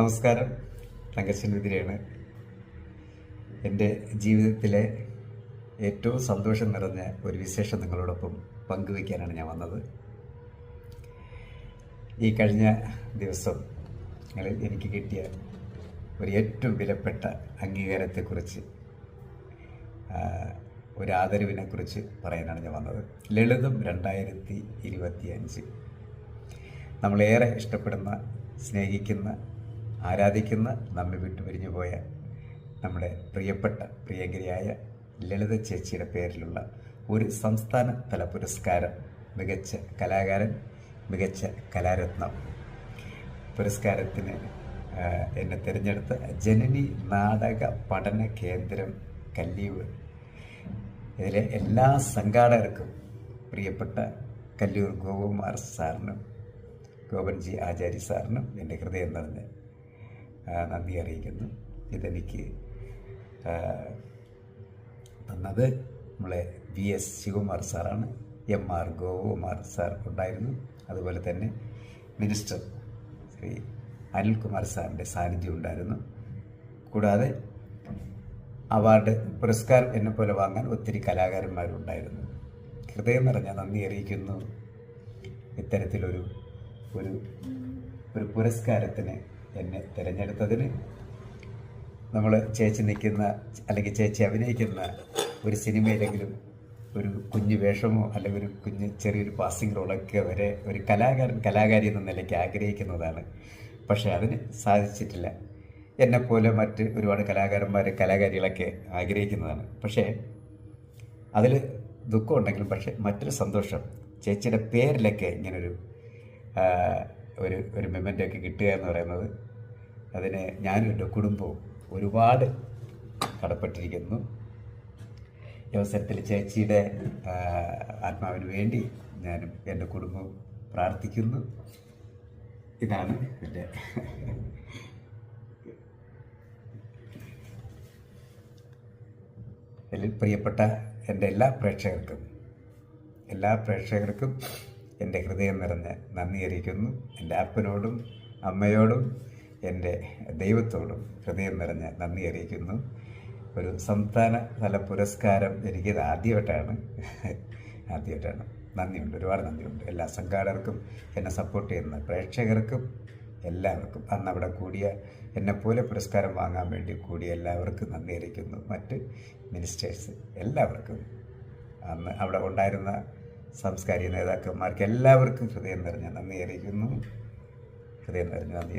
നമസ്കാരം. തങ്കച്ചൻ വിതിരയാണ് എന്റെ ജീവിതത്തിലെ ഏറ്റവും സന്തോഷം നിറഞ്ഞ ഒരു വിശേഷം നിങ്ങളോടൊപ്പം പങ്കുവയ്ക്കാനാണ് ഞാൻ വന്നത്. ഈ കഴിഞ്ഞ ദിവസം എനിക്ക് കിട്ടിയ ഒരു ഏറ്റവും വിലപ്പെട്ട അംഗീകാരത്തെക്കുറിച്ച് ഒരു ആദരവിനെക്കുറിച്ച് പറയാനാണ് ഞാൻ വന്നത്. ലളിതം രണ്ടായിരത്തി ഇരുപത്തിയഞ്ച്. നമ്മളേറെ ഇഷ്ടപ്പെടുന്ന സ്നേഹിക്കുന്ന ആരാധിക്കുന്ന നമ്മെ വിട്ടു പിരിഞ്ഞു പോയ നമ്മുടെ പ്രിയപ്പെട്ട പ്രിയങ്കരിയായ ലളിത ചേച്ചിയുടെ പേരിലുള്ള ഒരു സംസ്ഥാന തല പുരസ്കാരം മികച്ച കലാകാരൻ മികച്ച കലാരത്നം പുരസ്കാരത്തിന് എന്നെ തിരഞ്ഞെടുത്ത ജനനി നാടക പഠന കേന്ദ്രം കല്ലിയൂർ ഇതിലെ എല്ലാ സംഘാടകർക്കും പ്രിയപ്പെട്ട കല്ലൂർ ഗോപകുമാർ സാറിനും ഗോപൻജി ആചാരി സാറിനും എന്റെ ഹൃദയം നിറഞ്ഞ് നന്ദി അറിയിക്കുന്നു. ഇതെനിക്ക് തന്നത് നമ്മളെ വി എസ് ശിവകുമാർ സാറാണ്. എം ആർ ഗോപകുമാർ സാർ ഉണ്ടായിരുന്നു. അതുപോലെ തന്നെ മിനിസ്റ്റർ ശ്രീ അനിൽകുമാർ സാറിന്റെ സാന്നിധ്യം ഉണ്ടായിരുന്നു. കൂടാതെ അവാർഡ് പുരസ്കാരം എന്നെ പോലെ വാങ്ങാൻ ഒത്തിരി കലാകാരന്മാരുണ്ടായിരുന്നു. ഹൃദയം നിറഞ്ഞ നന്ദി അറിയിക്കുന്നു. ഇത്തരത്തിലൊരു ഒരു ഒരു പുരസ്കാരത്തിന് എന്നെ തിരഞ്ഞെടുത്തതിന് നമ്മൾ ചേച്ചി നിൽക്കുന്ന അല്ലെങ്കിൽ ചേച്ചി അഭിനയിക്കുന്ന ഒരു സിനിമയിലെങ്കിലും ഒരു കുഞ്ഞു വേഷമോ അല്ലെങ്കിൽ ഒരു കുഞ്ഞ് ചെറിയൊരു പാസിംഗ് റോളൊക്കെ വരെ ഒരു കലാകാരൻ കലാകാരി എന്ന നിലയ്ക്ക് ആഗ്രഹിക്കുന്നതാണ്. പക്ഷേ അതിന് സാധിച്ചിട്ടില്ല. എന്നെപ്പോലെ മറ്റ് ഒരുപാട് കലാകാരന്മാർ കലാകാരികളൊക്കെ ആഗ്രഹിക്കുന്നതാണ്. പക്ഷേ അതിൽ ദുഃഖമുണ്ടെങ്കിലും പക്ഷേ മറ്റൊരു സന്തോഷം ചേച്ചിയുടെ പേരിലൊക്കെ ഇങ്ങനൊരു ഒരു ഒരു മെമ്മന്റൊക്കെ കിട്ടുക എന്ന് പറയുന്നത് അതിന് ഞാനും എന്റെ കുടുംബവും ഒരുപാട് കടപ്പെട്ടിരിക്കുന്നു. ഈ അവസരത്തിൽ ചേച്ചിയുടെ ആത്മാവിന് വേണ്ടി ഞാനും എന്റെ കുടുംബവും പ്രാർത്ഥിക്കുന്നു. ഇതാണ് എന്റെ ഇതിൽ പ്രിയപ്പെട്ട എന്റെ എല്ലാ പ്രേക്ഷകർക്കും എല്ലാ പ്രേക്ഷകർക്കും എന്റെ ഹൃദയം നിറഞ്ഞ നന്ദി അറിയിക്കുന്നു. എന്റെ അപ്പനോടും അമ്മയോടും എന്റെ ദൈവത്തോടും ഹൃദയം നിറഞ്ഞ നന്ദി അറിയിക്കുന്നു. ഒരു സംസ്ഥാന തല പുരസ്കാരം എനിക്കിത് ആദ്യമായിട്ടാണ്. ആദ്യമായിട്ടാണ്. നന്ദിയുണ്ട്. ഒരുപാട് നന്ദിയുണ്ട്. എല്ലാ സംഘാടകർക്കും എന്നെ സപ്പോർട്ട് ചെയ്യുന്ന പ്രേക്ഷകർക്കും എല്ലാവർക്കും. അന്ന് അവിടെ കൂടിയ എന്നെപ്പോലെ പുരസ്കാരം വാങ്ങാൻ വേണ്ടി കൂടിയ എല്ലാവർക്കും നന്ദി അറിയിക്കുന്നു. മറ്റ് മിനിസ്റ്റേഴ്സ് എല്ലാവർക്കും. അന്ന് അവിടെ ഉണ്ടായിരുന്ന സാംസ്കാരിക നേതാക്കന്മാർക്ക് എല്ലാവർക്കും ഹൃദയം നിറഞ്ഞ നന്ദി അറിയിക്കുന്നു. ഹൃദയം നിറഞ്ഞ നന്ദി